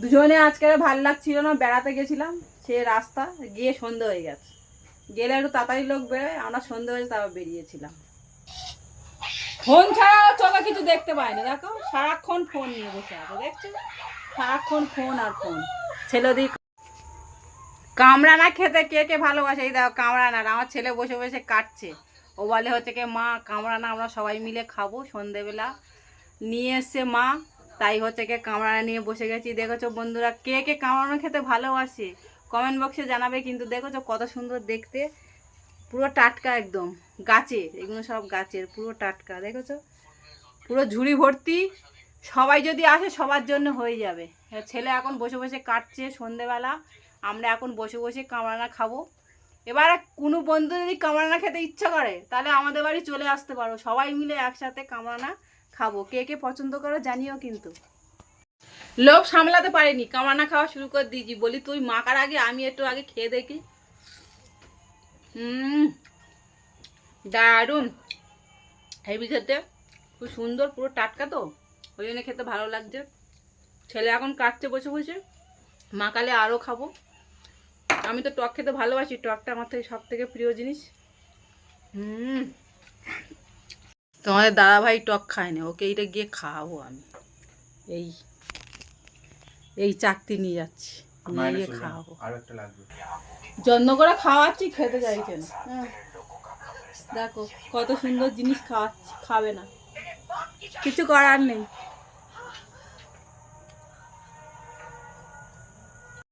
দুজনে আজকে ভালো লাগছিল না, বেড়াতে গেছিলাম, সে রাস্তা গিয়ে সন্ধে হয়ে গেছে। গেলে একটু তাড়াতাড়ি লোক বেরোয়, আমরা সন্ধে হয়েছে তারপর বেরিয়েছিলাম। ফোন ছাড়া চোখে কিছু দেখতে পাই না দেখো, সারাক্ষণ ফোন নিয়ে বসে আছে, দেখছ? সারাক্ষণ ফোন আর ফোন। ছেলে দিক কামরানা খেতে কে কে ভালোবাসে? এই দেখো কামরানার আমার ছেলে বসে বসে কাটছে। ও বলে হচ্ছে কি, মা কামরানা আমরা সবাই মিলে খাব। সন্ধেবেলা নিয়ে এসছে মা তাই হচ্ছে কে কামরানা নিয়ে বসে গেছি। দেখেছ বন্ধুরা, কে কে কামড়ানো খেতে ভালোবাসে? কমেন্ট বক্সে জানাবে, কিন্তু দেখেছ কত সুন্দর দেখতে? পুরো টাটকা একদম। গাছের এগুলো সব গাছের, পুরো টাটকা, দেখেছ? পুরো ঝুড়ি ভর্তি। সবাই যদি আসে, সবার জন্য হয়ে যাবে। ছেলে এখন বসে বসে কাটছে সন্ধেবেলা। আমরা এখন বসে বসে কামরানা খাব। এবার কোনো বন্ধু যদি কামরানা খেতে ইচ্ছা করে, তাহলে আমাদের বাড়ি চলে আসতে পারো। সবাই মিলে একসাথে কামরানা খাব। কে কে পছন্দ করো জানিও কিন্তু। লোভ সামলাতে পারিনি। কামরানা খাওয়া শুরু করে দিয়েছি। বলি, তুই মাকার আগে আমি একটু আগে খেয়ে দেখি। হুম, দারুণ। হেভি খেতে। খুব সুন্দর, পুরো টাটকা তো। ওই জন্য খেতে ভালো লাগছে। ছেলে এখন কাটছে, বসে বসে। মাকালে আরও খাব। আমি তো টক খেতে ভালোবাসি। টকটা আমার থেকে সব থেকে প্রিয় জিনিস। হুম। তোমাদের দাদা ভাই টক খায় না ওকে এইটা গিয়ে খাওয়াবো আমি। এই এই চাকতি নিয়ে যাচ্ছি নিয়ে গিয়ে খাওয়াবো। যত্ন করে খাওয়াচ্ছি খেতে চাইছে না। হ্যাঁ। দেখো কত সুন্দর জিনিস খাওয়াচ্ছি খাবে না। কিছু করার নেই।